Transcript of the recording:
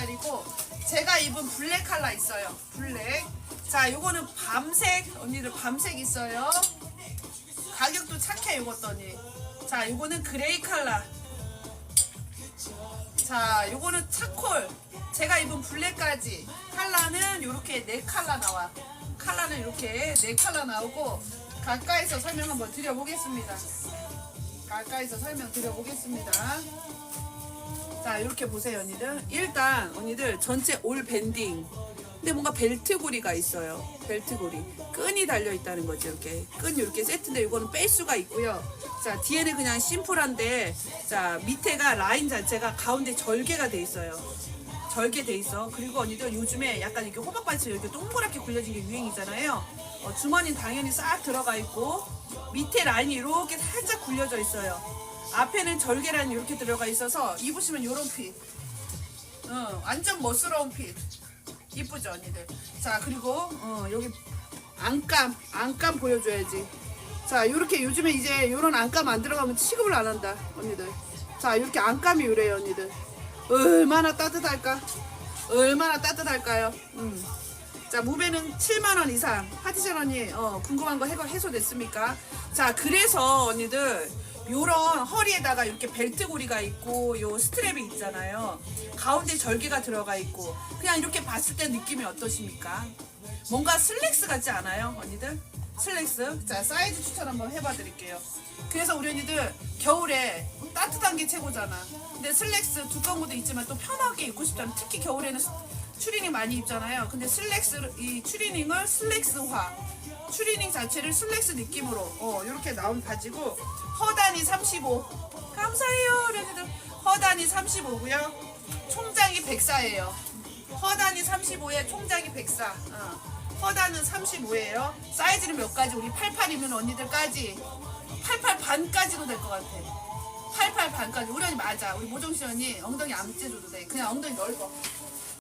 스타일이고 제가 입은 블랙 컬러 있어요. 블랙. 자, 요거는 밤색 언니들 밤색 있어요. 가격도 착해 요것도 언니. 자, 요거는 그레이 컬러. 자, 요거는 차콜. 제가 입은 블랙까지. 컬러는 요렇게 네 컬러 나와. 컬러는 이렇게 네 컬러 나오고 가까이서 설명 한번 드려보겠습니다. 가까이서 설명 드려보겠습니다. 자, 이렇게 보세요, 언니들. 일단 언니들 전체 올 밴딩. 근데 뭔가 벨트 고리가 있어요. 벨트 고리. 끈이 달려 있다는 거죠, 이렇게. 끈 이렇게 세트인데 이거는 뺄 수가 있고요. 자, 뒤에는 그냥 심플한데 자, 밑에가 라인 자체가 가운데 절개가 돼 있어요. 절개 돼 있어. 그리고 언니들 요즘에 약간 이렇게 호박바지처럼 이렇게 동그랗게 굴려진 게 유행이잖아요. 어, 주머니는 당연히 싹 들어가 있고 밑에 라인이 이렇게 살짝 굴려져 있어요. 앞에는 절개 라인이 이렇게 들어가 있어서 입으시면 요런 핏. 어, 완전 멋스러운 핏. 이쁘죠 언니들. 자 그리고 어, 여기 안감 안감 보여줘야지. 자 요렇게 요즘에 이제 요런 안감 안 들어가면 취급을 안 한다 언니들. 자 이렇게 안감이 요래요 언니들. 얼마나 따뜻할까? 얼마나 따뜻할까요? 음. 자 무배는 7만 원 이상. 하티션 언니 어, 궁금한 거 해소됐습니까? 자 그래서 언니들 요런 허리에다가 이렇게 벨트 고리가 있고 요 스트랩이 있잖아요. 가운데 절개가 들어가 있고 그냥 이렇게 봤을 때 느낌이 어떠십니까? 뭔가 슬랙스 같지 않아요, 언니들? 슬랙스. 자 사이즈 추천 한번 해봐 드릴게요. 그래서 우리 언니들 겨울에 따뜻한 게 최고잖아. 근데 슬랙스 두꺼운 것도 있지만 또 편하게 입고 싶잖아. 특히 겨울에는 스- 추리닝 많이 입잖아요. 근데 슬랙스 이 추리닝을 슬랙스화. 추리닝 자체를 슬랙스 느낌으로 어 이렇게 나온 가지고 허단이 35. 감사해요, 언니들. 허단이 35고요. 총장이 104예요. 허단이 35에 총장이 104. 어. 허단은 35예요. 사이즈는 몇 가지? 우리 88이면 언니들까지 88 반까지도 될 것 같아. 88 반까지. 우리 언니 맞아. 우리 모정씨 언니 엉덩이 안 째줘도 돼. 그냥 엉덩이 넓어.